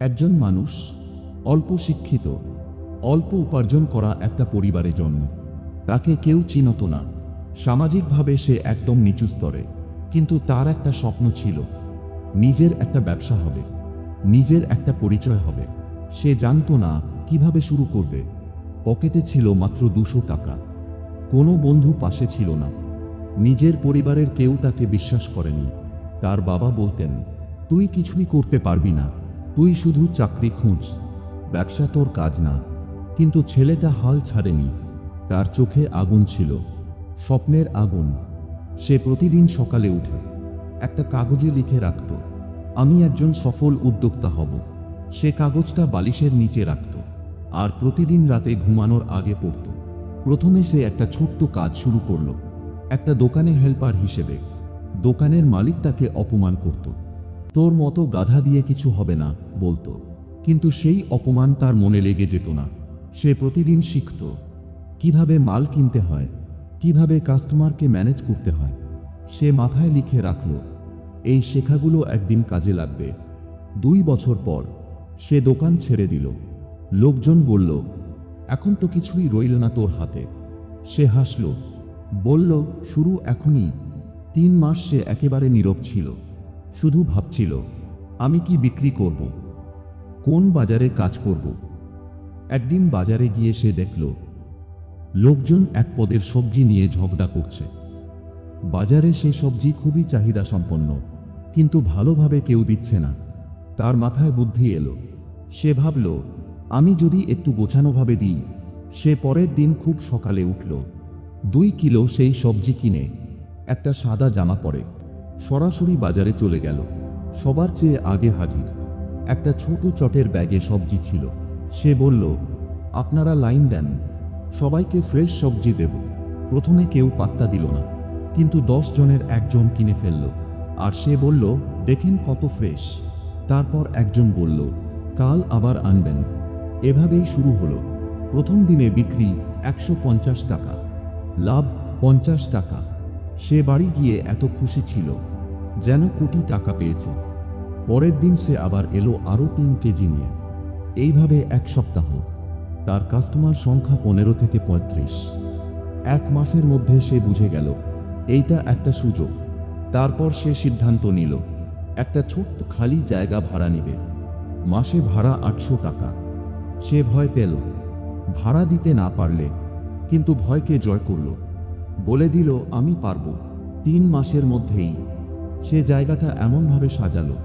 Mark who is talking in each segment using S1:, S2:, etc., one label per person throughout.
S1: একজন মানুষ অল্প শিক্ষিত, অল্প উপার্জন করা একটা পরিবারে জন্ম। তাকে কেউ চিনত না। সামাজিকভাবে সে একদম নিচু স্তরে। কিন্তু তার একটা স্বপ্ন ছিল, নিজের একটা ব্যবসা হবে, নিজের একটা পরিচয় হবে। সে জানতো না কীভাবে শুরু করবে। পকেটে ছিল মাত্র দুশো টাকা। কোনো বন্ধু পাশে ছিল না। নিজের পরিবারের কেউ তাকে বিশ্বাস করেনি। তার বাবা বলতেন, তুই কিছুই করতে পারবি না। তুই শুধু চাকরি খুঁজ, ব্যবসা তোর কাজ না। কিন্তু ছেলেটা হাল ছাড়েনি। তার চোখে আগুন ছিল, স্বপ্নের আগুন। সে প্রতিদিন সকালে উঠে একটা কাগজে লিখে রাখত, আমি একজন সফল উদ্যোক্তা হব। সে কাগজটা বালিশের নিচে রাখত আর প্রতিদিন রাতে ঘুমানোর আগে পড়ত। প্রথমে সে একটা ছোট্ট কাজ শুরু করল, একটা দোকানে হেল্পার হিসেবে। দোকানের মালিক তাকে অপমান করত। তোর মতো গাধা দিয়ে কিছু হবে না বলতো কিন্তু সেই অপমান তার মনে লেগে যেত না। সে প্রতিদিন শিখত কীভাবে মাল কিনতে হয়, কীভাবে কাস্টমারকে ম্যানেজ করতে হয়। সে মাথায় লিখে রাখল, এই শেখাগুলো একদিন কাজে লাগবে। দুই বছর পর সে দোকান ছেড়ে দিল। লোকজন বলল, এখন তো কিছুই রইল না তোর হাতে। সে হাসল, বলল, শুরু এখনই। তিন মাস সে একেবারে নীরব ছিল। শুধু ভাবছিল, আমি কি বিক্রি করব? কোন বাজারে কাজ করব? একদিন বাজারে গিয়ে সে দেখল, লোকজন এক পদের সবজি নিয়ে ঝগড়া করছে। বাজারে সে সবজি খুবই চাহিদা সম্পন্ন কিন্তু ভালোভাবে কেউ দিচ্ছে না। তার মাথায় বুদ্ধি এলো। সে ভাবল, আমি যদি একটু গোছানোভাবে দিই, সে পরের দিন খুব সকালে উঠল। দুই কিলো সেই সবজি কিনে, একটা সাদা জামা পরে। সরাসরি বাজারে চলে গেল। সবার চেয়ে আগে হাজির। একটা ছোট চটের ব্যাগে সবজি ছিল। সে বলল, আপনারা লাইন দেন। সবাইকে ফ্রেশ সবজি দেব। প্রথমে কেউ পাত্তা দিল না। কিন্তু দশ জনের একজন কিনে ফেলল। আর সে বলল, দেখেন কত ফ্রেশ। তারপর একজন বলল, কাল আবার আনবেন। এভাবেই শুরু হলো। প্রথম দিনে বিক্রি একশো পঞ্চাশ টাকা, লাভ পঞ্চাশ টাকা। সে বাড়ি গিয়ে এত খুশি ছিল, যেন কোটি টাকা পেয়েছে। পরের দিন সে আবার এলো আরও তিন কেজি নিয়ে। এইভাবে এক সপ্তাহ। তার কাস্টমার সংখ্যা পনেরো থেকে পঁয়ত্রিশ। এক মাসের মধ্যে সে বুঝে গেল, এইটা একটা সুযোগ। তারপর সে সিদ্ধান্ত নিল, একটা ছোট্ট খালি জায়গা ভাড়া নেবে। মাসে ভাড়া আটশো টাকা। সে ভয় পেল, ভাড়া দিতে না পারলে, কিন্তু ভয়কে জয় করল। বলে দিল, আমি পারব। তিন মাসের মধ্যেই সে জায়গাটা এমনভাবে সাজালো।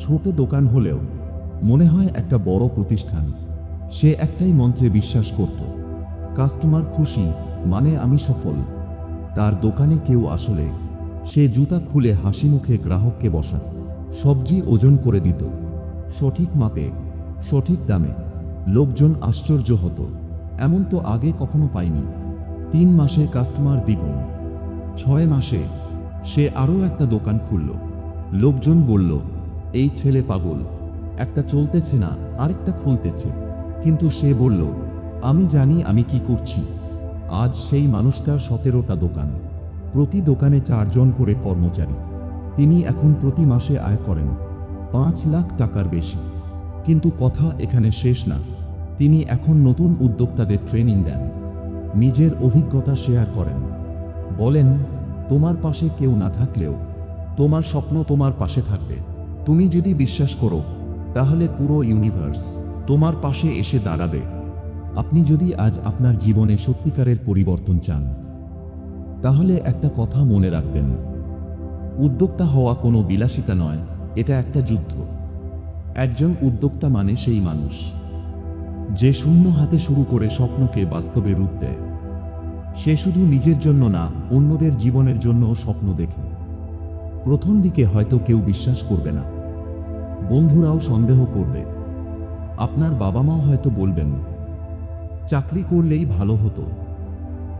S1: ছোট দোকান হলেও মনে হয় একটা বড় প্রতিষ্ঠান। সে একটাই মন্ত্রে বিশ্বাস করত, কাস্টমার খুশি মানে আমি সফল। তার দোকানে কেউ আসলে সে জুতা খুলে হাসি মুখে গ্রাহককে বসাত, সবজি ওজন করে দিত। সঠিক মাপে, সঠিক দামে লোকজন আশ্চর্য হতো, এমন তো আগে কখনো পাইনি। তিন মাসে কাস্টমার দ্বিগুণ ছয় মাসে সে আরও একটা দোকান খুলল। লোকজন বলল, এই ছেলে পাগল, একটা চলতেছে না, আরেকটা খুলতেছে। কিন্তু সে বলল, আমি জানি আমি কি করছি। আজ সেই মানুষটার সতেরোটা দোকান। প্রতি দোকানে চারজন করে কর্মচারী। তিনি এখন প্রতি মাসে আয় করেন পাঁচ লাখ টাকার বেশি। কিন্তু কথা এখানে শেষ না। তিনি এখন নতুন উদ্যোক্তাদের ট্রেনিং দেন। নিজের অভিজ্ঞতা শেয়ার করেন। বলেন, তোমার পাশে কেউ না থাকলেও, তোমার স্বপ্ন তোমার পাশে থাকবে। তুমি যদি বিশ্বাস করো, তাহলে পুরো ইউনিভার্স তোমার পাশে এসে দাঁড়াবে। আপনি যদি আজ আপনার জীবনে সত্যিকারের পরিবর্তন চান, তাহলে একটা কথা মনে রাখবেন। উদ্যোক্তা হওয়া কোনো বিলাসিতা নয়, এটা একটা যুদ্ধ। একজন উদ্যোক্তা মানে সেই মানুষ। যে শূন্য হাতে শুরু করে স্বপ্নকে বাস্তবে রূপ দেয়। সে শুধু নিজের জন্য না, অন্যদের জীবনের জন্যও স্বপ্ন দেখে। প্রথম দিকে হয়তো কেউ বিশ্বাস করবে না। বন্ধুরাও সন্দেহ করবে। আপনার বাবা মাও হয়তো বলবেন, চাকরি করলেই ভালো হতো।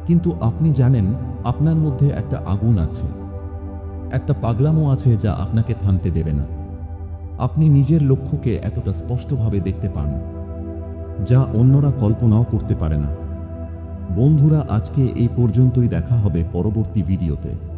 S1: কিন্তু আপনি জানেন, আপনার মধ্যে একটা আগুন আছে। একটা পাগলামো আছে যা আপনাকে থামতে দেবে না। আপনি নিজের লক্ষ্যকে এতটা স্পষ্টভাবে দেখতে পান। যা অন্যরা কল্পনাও করতে পারে না। বন্ধুরা আজকে এই পর্যন্তই দেখা হবে পরবর্তী ভিডিওতে।